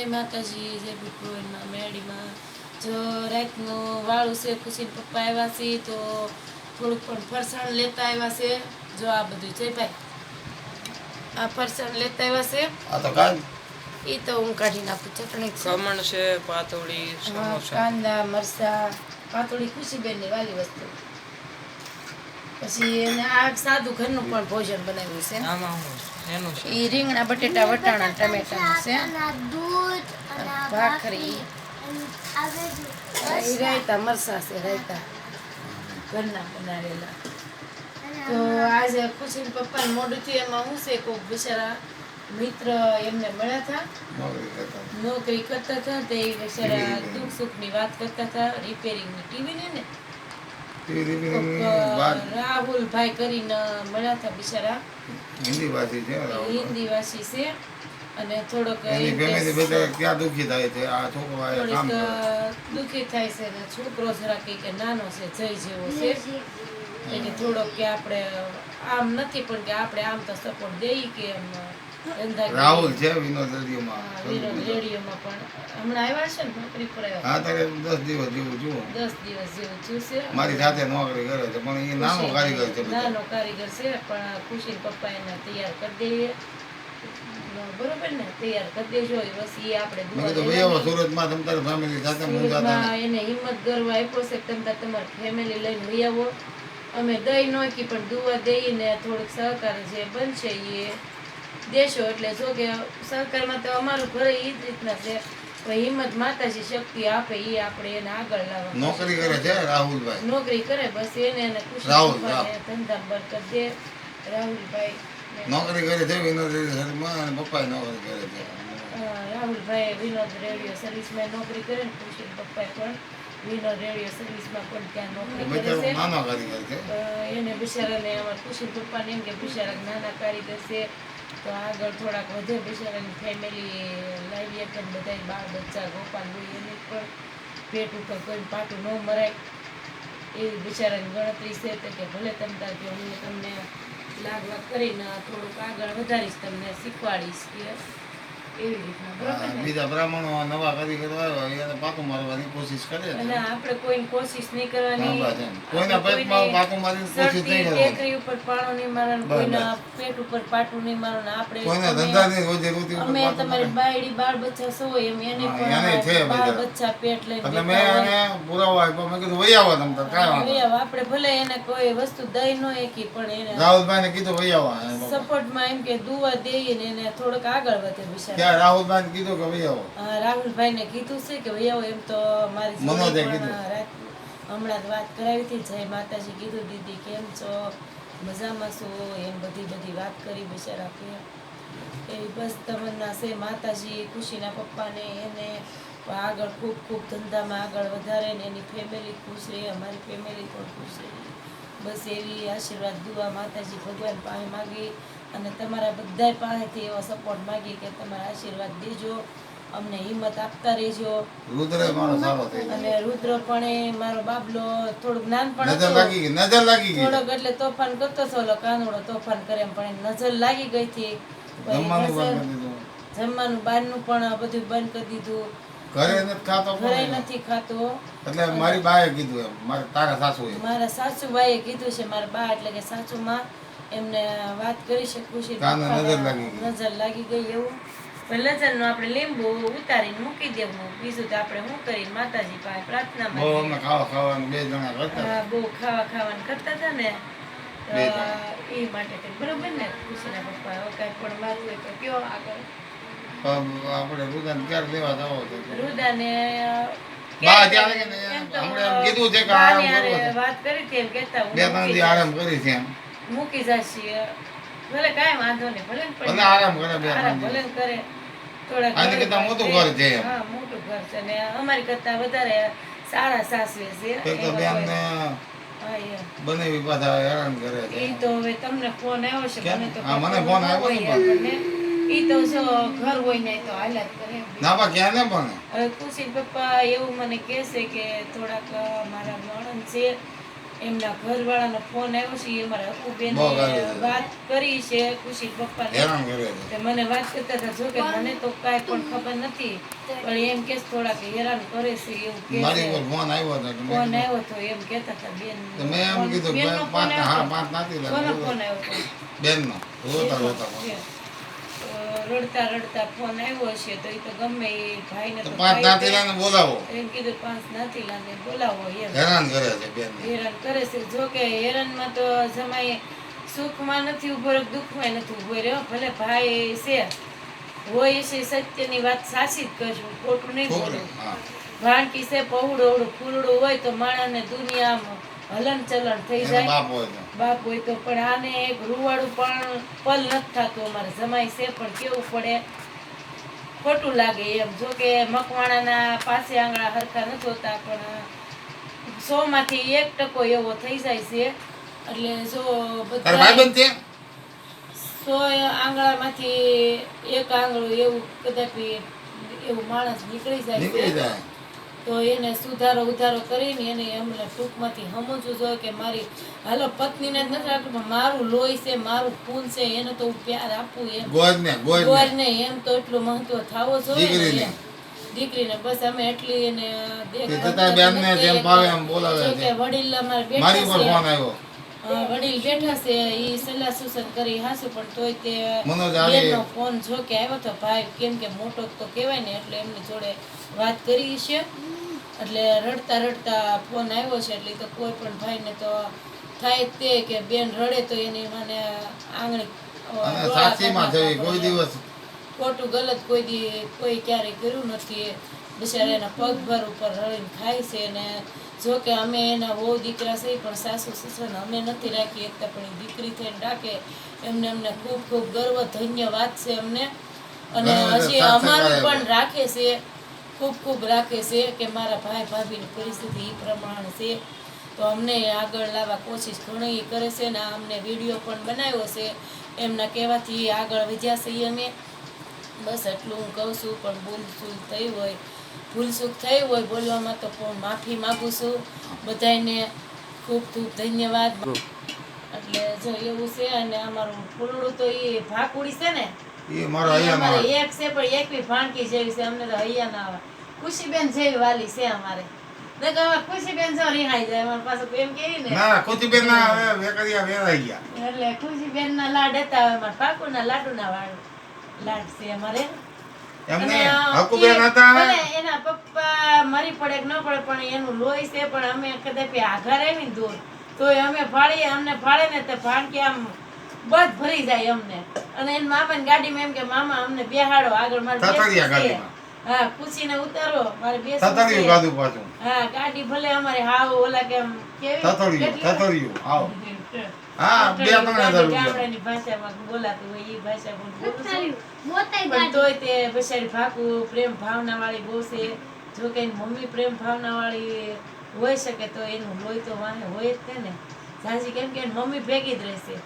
જય માતાજી જય ભૂતપૂર્વમાં મેળીમાં જો રાતનું વાળું છે ખુશી પપ્પા આવ્યા છે તો થોડુંક પણ ફરસાણ લેતા આવ્યા છે. જો આ બધું જય ભાઈ. આ ફરસાણ લેતા આવ્યા છે. આ તો કાંઈ એ તો હું કાઢી નાખું ચટણી છે. ખમણ છે પાતોડી સમોસા. કાંદા મરચા બેન ખુશીબેનની વાલી વસ્તુ. પછી એને આ સાદું ઘરનું પણ ભોજન બનાવ્યું છે. આમાં એનું છે. એ રીંગણા બટેટા વટાણા ટમેટાનું છે. દૂધ ભાખરી. એ રાયતા મરસા છે રાયતા. ઘરના બનાવેલા. તો આજે ખુશી પપ્પાને મોડું થયું એમાં હું છે કોઈ બિચારા મિત્ર એમને મળ્યા હતા. નોકરી કરતા નોકરી કરતા હતા તે બિચારા દુઃખ સુખની વાત કરતા હતા રિપેરિંગની ટીવી ને ને ટીવી કોક રીપેરિંગની વાત રાહુલભાઈ કરીને મળ્યા હતા બિચારા. હિન્દી ભાષી છે રાહુલ. હિન્દી વાસી છે. અને થોડોક એની ફેમિલી બધા ક્યાં દુખી થાય છે? આ છોકરો આ કામ થોડીક દુઃખી થાય છે ને છોકરો જરા કંઈક નાનો છે જય જેવો છે. એટલે થોડોક કે આપણે આમ નથી પણ કે આપણે આમ તો સપોર્ટ દઈએ કે એમ. રાહુલ છે વિનોદ રેડિયોમાં. રેડિયોમાં પણ. હમણાં આવ્યા છે ને નોકરી આવ્યા. હા તારે દસ દિવસ જેવું છું દસ દિવસ જેવું થયું મારી સાથે નોકરી કરે છે પણ એ નાનો કારીગર છે નાનો કારીગર છે પણ ખુશી પપ્પા એને તૈયાર કરી દઈએ. બરોબર ને? તૈયાર કરી દેજો બસ એ આપણે મેં દુઆ ભાઈ સુરતમાં તમ તારી ફેમિલી સાથે મુંજાતા સુરતમાં એને હિંમત ગર્વ આપ્યો છે તમે તાર તમારી ફેમિલી લઈને વહી આવો. અમે દઈ નોકી પણ દુવા દઈને થોડુંક સહકાર જે બનશે એ દેશો એટલે જો કે સહકારમાં તો અમારું ઘર એ જ રીતના છે. હિંમત માતાજી શક્તિ આપે એ આપણે એને આગળ લાવવા. નોકરી કરે છે રાહુલભાઈ? નોકરી કરે બસ એને એને ખુશી રાહુલ, ધંધા બરકત દે રાહુલભાઈ નોકરી કરે છે વિનોદ રેડિયોમાં અને પપ્પા નોકરી કરે છે. રાહુલભાઈ વિનોદ રેડિયો સર્વિસમાં નોકરી કરે ને ખુશી પપ્પાએ પણ વિનોદ રેડિયો સર્વિસમાં પણ ત્યાં નોકરી કરે છે. નાના કારીગર છે. એને બિચારાને અમારા ખુશી પપ્પાને એમ કે બિચારા નાના કારીગર છે. તો આગળ થોડાક વધે બિચારાની ફેમિલી લાવી પણ બધા બાળ બચ્ચા ગોપાલ હોય એને પણ પેટ ઉપર કોઈ પાટું ન મરાય. એવી બિચારાની ગણતરી છે કે ભલે તમે તાર કે હું તમને લાગ લાગ કરીને થોડુંક આગળ વધારીશ, તમને શીખવાડીશ કે બીજા બ્રાહ્મણો નવા કારીગર આવ્યા એને પાકું મારવાની કોશિશ કરે અને આપણે કોઈ કોશિશ નહીં કરવાની. કોઈના પેટમાં પાકું મારીને કોશિશ નહીં કરવાની. ટેકરી ઉપર પાણો નહીં મારવાનું કોઈના પેટ ઉપર પાટું નહીં મારવાનું. આપણે કોઈના તમે- ધંધાની રોજીરોટી ઉપર અમે તમારી બાયડી બાળ બચ્ચા સો એમ એને એને છે બાળ બચ્ચા પેટ લઈને એટલે મેં એને પુરાવો આપ્યો. મેં કીધું વઈ આવો તમે કાંઈ વાંધો હવે આપણે ભલે એને કોઈ વસ્તુ દઈ ન એકી પણ એને રાહુલભાઈને કીધું વઈ આવો. સપોર્ટમાં એમ કે દુવા દઈએ ને એને થોડક આગળ વધે બિચારા ત્યાં રાહુલભાઈને કીધું કે વહી આવો હા, રાહુલભાઈને કીધું છે કે ભાઈ આવો એમ તો મારી મનોજે કીધું. હમણાં જ વાત કરાવી હતી જય માતાજી કીધું દીદી કેમ છો? મજામાં છો? એમ બધી બધી વાત કરી બિચારા કે એવી બસ તમન્ના છે માતાજી ખુશીના પપ્પાને એને આગળ ખૂબ ખૂબ ધંધામાં આગળ વધારે ને એની ફેમિલી ખુશ રહે અમારી ફેમિલી પણ ખુશ રહે. બસ એવી આશીર્વાદ દુઆ માતાજી ભગવાન પાસે માગી. અને તમારા બધા પાસેથી એવો સપોર્ટ માગી કે તમારા આશીર્વાદ દેજો અમને હિંમત આપતા રહેજો. રુદ્રે અને રુદ્ર પણ એ મારો બાબલો થોડુંક નાનપણ નજર લાગી ગઈ નજર લાગી થોડોક એટલે તોફાન કરતો ઓલો કાનુડો તોફાન કરે પણ નજર લાગી ગઈ હતી. જમવાનું બાર બહારનું પણ બધું બંધ કરી દીધું. ઘરે નથી ખાતો ઘરે પણ નથી ખાતો. એટલે મારી બાએ કીધું એમ મારે તારા સાસુએ. મારા કીધું છે મારા બા એટલે કે સાસુમાં એમને વાત કરી છે ખુશી નજર લાગી ગઈ. નજર લાગી ગઈ એવું. આપણે લીંબુ ઉતારીને મૂકી દેવું. બીજું તો આપણે શું કરીને માતાજી પાસે પ્રાર્થના બહુ ખાવા ખાવાનું બે જણા કરતા. બહુ ખાવા ખાવાનું કરતા હતા ને. એ માટે કઈ બરોબર ને? ખુશીના પપ્પા કાંઈ પણ વાત હોય તો કયો આગળ. પણ આપણે રુદાને ક્યારે લેવા જવો. વાત કરી હતી એમ કેતા બે ત્રણ આરામ કરી છે એમ. જાશ- મૂકી જાશી ભલે કાંઈ વાંધો નહીં ભલે ભલે આરામ કરે બે ભલે કરે થોડાક આની મોટું ઘર છે હા મોટું ઘર છે ને અમારી કરતા વધારે સારા સાસવે છે. તો તો એમાં બેન કોઈ- હા એમ. બનાવી પાછા હેરાન કરે છે. ઈ તો હવે તમને ફોન આવ્યો છે મને તો હા, મને ફોન આવ્યો ને આપણને. ઈ તો જો ઘર હોય ને તો હાલત કરે. ના બા ક્યાં ને પણ. હવે ખુશી પપ્પા એવું મને કહેશે કે થોડાક મારા મણન છે એમના ઘરવાળાનો ફોન આવ્યો છે એ મારા દીધી. વાત કરી છે ખુશી પપ્પાને હેરાન તે મને વાત કરતા હતા જો કે મને તો કાંઈ પણ ખબર નથી પણ એમ કે થોડાક હેરાન કરે છે એવું કે મારી. ફોન આવ્યો હતો તો ફોન આવ્યો તો એમ કહેતા હતા બેન તો મેં એમ ફોન- કીધું પાંચ હા આવ્યો પાંચ નથી હતો. કોનો લાગ્યો ફોન આવ્યો હતો બેનનો રોતા રોતા ફોન. છે. તો રડતા રડતા ફોન આવ્યો છે તો એ તો ગમે એ ભાઈને તો પાંચ નાથી બોલાવો. એમ કીધું પાંચ નાતીલાને બોલાવો એમ. હેરાન કરે છે બેન. હેરાન કરે છે. જો કે હેરાનમાં તો જમાઈ સુખમાં નથી ઊભો રહ્યો દુઃખમાં નથી ઊભો રહ્યો. ભલે ભાઈ છે હોય છે સત્યની વાત સાચી જ કરશું ખોટું નહીં બોલું. ભાણકી છે પહોળું ફૂલડું હોય તો માણસને દુનિયામાં હલન ચલન થઈ જાય. બાપ હોય તો પણ આને રૂવાડું પણ પલ નથી થતું. અમારે જમાય છે પણ કેવું પડે. ખોટું લાગે એમ. જો કે મકવાણાના પાસે આંગળા હરખા નથી હોતા પણ સો માંથી એક ટકો એવો થઈ જાય છે. એટલે જો સો બધા માંથી સો આંગળામાંથી એક આંગળું એવું કદાચ એવું માણસ નીકળી જાય છે. જાય. તો એને સુધારો ઉધારો કરીને એને એમને ટૂંકમાંથી સમજવું જોઈએ કે મારી હાલો પત્નીને જ નથી રાખતું પણ મારું લોહી છે મારું ખૂન છે એને તો હું પ્યાર આપું એમ. ગોરને એમ તો એટલું મહત્વ થવો જોઈએ દીકરીને. બસ અમે એટલી એને વડીલ અમારે બેઠા છે. વડીલ બેઠા એ સલાહ સૂચન કરી હાસુ પણ તોય તે બેનનો ફોન જો કે આવ્યો તો ભાઈ કેમ કે મોટો તો કહેવાય ને એટલે એમની જોડે વાત કરી છે. એટલે રડતા રડતા ફોન આવ્યો છે એટલે તો કોઈ પણ ભાઈને તો થાય તે કે બેન રડે તો એની મને આંગળી સાચીમાં થઈ કોઈ દિવસ. ખોટું ગલત કોઈ દી કોઈ ક્યારે કર્યું નથી. બિચારા એના પગભર ઉપર રળીને ખાય છે ને જો કે અમે એના બહુ દીકરા છે પણ સાસુ સસરાને અમે નથી રાખી એકતા પણ એ દીકરી થઈને રાખે. એમને અમને ખૂબ ખૂબ ગર્વ ધન્યવાદ છે અમને. અને હજી અમારું પણ રાખે છે. ખૂબ ખૂબ રાખે છે કે મારા ભાઈ ભાભીની પરિસ્થિતિ એ પ્રમાણે છે. તો અમને આગળ લાવવા કોશિશ ઘણી કરે છે ને અમને વીડિયો પણ બનાવ્યો છે. એમના કહેવાથી આગળ વધ્યા છીએ અમે. બસ એટલું હું કહું છું પણ ભૂલ ચૂક થઈ હોય ભૂલ ચૂક થઈ હોય બોલવામાં તો પણ માફી માગું છું. બધાને ખૂબ ખૂબ ધન્યવાદ. એટલે જો એવું છે અને અમારું ફૂલડું તો એ ભાકુડી છે ને એ મારો અહીંયા એક છે પણ એક બી ભાણકી જેવી છે અમને તો અહીંયા ના આવે. ખુશીબેન જેવી વાલી છે અમારે. ખુશીબેન જો રિહાઈ જાય અમારે પાસે એમ કેવી ને? ના કોચીબેન ના હવે વેકરિયા વેરાઈ ગયા. એટલે ખુશીબેન ના લાડ હતા હવે પાકુ ના લાડુ ના વાળ લાડ છે અમારે. એમને હકુબેન હતા એના પપ્પા મરી પડે કે ન પડે પણ એનું લોહી છે પણ અમે કદાચ આઘા ને દૂર. તોય અમે ફાળીએ અમને ફાળે ને તો ભાણકી આમ બધ ભરી જાય અમને. અને એના મામાની ગાડીમાં એમ કે મામા અમને બેહાડો આગળ મારે બેસવું છે. હા ખુશીને ઉતારો મારે બેસવું છે. ગાધું પાછું. હા ગાડી ભલે અમારે હાવ ઓલા કે કેવી તતરિયું કેટલી- હા બે ત્રણ ગામડાની ભાષામાં બોલાતું હોય એ ભાષા પણ બોલું છું. મોટાઈ પણ તોય તે બિચારી ભાકુ પ્રેમ ભાવના વાળી બહુ છે. જો કે મમ્મી પ્રેમ ભાવના વાળી હોય શકે તો એનું હોય તો વાહે હોય જ ને. ઝાંસી કેમ કે મમ્મી ભેગી જ રહેશે.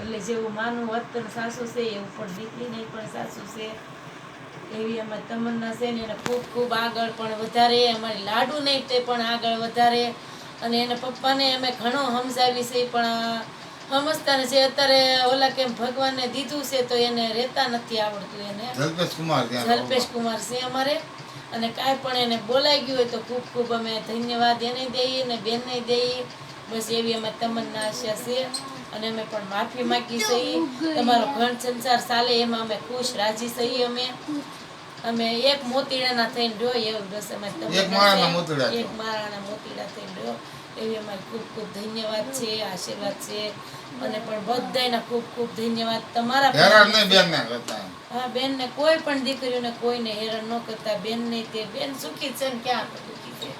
એટલે જેવું માનું વર્તન સાસુ છે એવું પણ દીકરીને પણ સાસુ છે. એવી અમારી તમન્ના છે ને એને ખૂબ ખૂબ આગળ પણ વધારે અમારી લાડુ નહીં તે પણ આગળ વધારે. અને એના પપ્પાને અમે ઘણો સમજાવી છે પણ સમજતા જે અત્યારે ઓલા કેમ ભગવાનને દીધું છે તો એને રહેતા નથી આવડતું એને. જલ્પેશ કુમાર જલ્પેશ કુમાર છે અમારે. અને કાંઈ પણ એને બોલાઈ ગયું હોય તો ખૂબ ખૂબ અમે ધન્યવાદ એને દઈએ ને બેનને દઈએ. બસ એવી અમે તમન્ના આશા છે. અને અમે પણ માફી માગી છીએ તમારો ઘર સંસાર ચાલે એમાં અમે ખુશ રાજી છીએ અમે. અમે એક મોતીડાના થઈને રહ્યો એવું બસ અમે એક માળાના મોતીડા એક માળાના મોતીડા થઈને રહ્યો. એવી અમારી ખૂબ ખૂબ ધન્યવાદ છે આશીર્વાદ છે. અને પણ બધાના ખૂબ ખૂબ ધન્યવાદ. તમારા હા બેન ને કોઈ પણ દીકરીઓને કોઈને હેરાન ન કરતા. બેન ને તે બેન સુખી છે ને ક્યાં દુખી છે.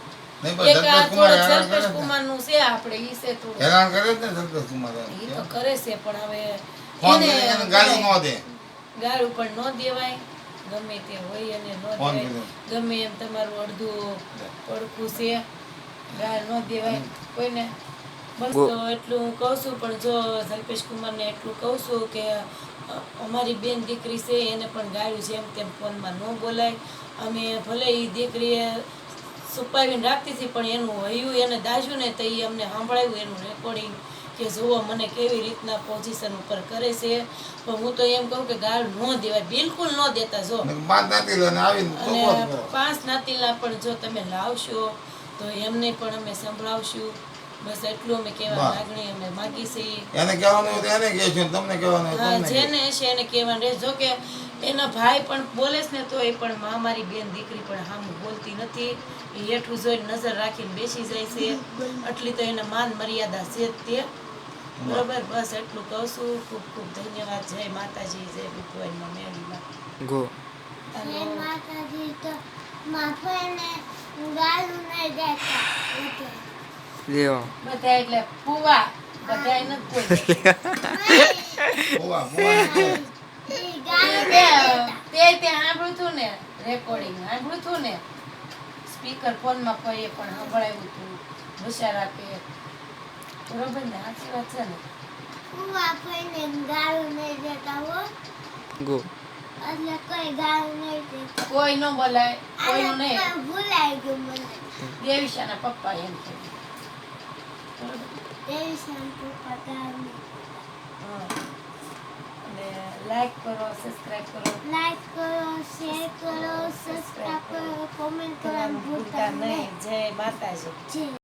નહીં પણ એક કુમાર થોડો હેરાન કરે જલ્પેશ છે. કુમારનું છે આપણે ઈ છે થોડું. હેરાન કરે જ ને જલ્પેશ કુમાર ઈ તો કરે છે પણ હવે ફોન એને કરીને ન દે. ગાળું પણ ન દેવાય. ગમે તે હોય અને ન દેવાય. ગમે એમ તમારું અડધું પડખું છે ગાળ ન દેવાય. કોઈને? બસ તો એટલું હું કહું છું પણ જો જલ્પેશ કુમારને એટલું કહું છું કે અમારી બેન દીકરી છે એને પણ ગાળ્યું છે એમ તેમ ફોનમાં ન બોલાય. અમે ભલે એ દીકરીએ છુપાવીને રાખતી હતી પણ એનું હયું એને દાજ્યું ને તો એ અમને સાંભળાયું એનું રેકોર્ડિંગ કે જુઓ મને કેવી રીતના પોઝિશન ઉપર કરે છે. પણ હું તો એમ કહું કે ગાળ ન દેવાય બિલકુલ ન દેતા જો. અને પાંચ નાતીલા પણ જો તમે લાવશો તો એમને પણ અમે સંભળાવશું. બસ એટલું અમે કહેવા લાગણી અમે માગી છીએ. એને કહેવાનું એને કહેશું તમને કહેવાનું હા જેને છે એને કહેવાનું રહે જો કે એના ભાઈ પણ બોલે છે ને તો એ પણ મા મારી બેન દીકરી પણ હામ બોલતી નથી. એ હેઠું જોઈને નજર રાખીને બેસી જાય છે. આટલી તો એને માન મર્યાદા છે જ તે. બરોબર? બસ એટલું કહું છું. ખૂબ ખૂબ ધન્યવાદ. જય માતાજી જય ભગવાનમાં મેળીમાં ગો. જય માતાજી. તો માફને ગાલું નહીં દેતા. એટલે. લ્યો. બધા એટલે ફુવા બધા નથી કોઈ ફુવા, ગાલું તે તે તે સાંભળ્યું હતું ને રેકોર્ડિંગ સાંભળ્યું હતું ને? સ્પીકર ફોનમાં કોઈ પણ સંભળાવ્યું હતું હોશિયાર આપે. બરોબર ને? સાચી વાત છે ને? હું આપણને ગાલું નહીં દેતા હો. ગો. એટલે કોઈ ગાલું નહીં દેતા. કોઈ ન બોલાય કોઈનું નહીં. ભૂલાઈ ગયું મને. દેવીશાના પપ્પા એમ કે હા. અને લાઈક કરો. સબસ્ક્રાઇબ કરો લાઈક કરો શેર કરો સબસ્ક્રાઇબ કરો કોમેન્ટ કરવાનું ભૂલતા નહીં. જય માતાજી.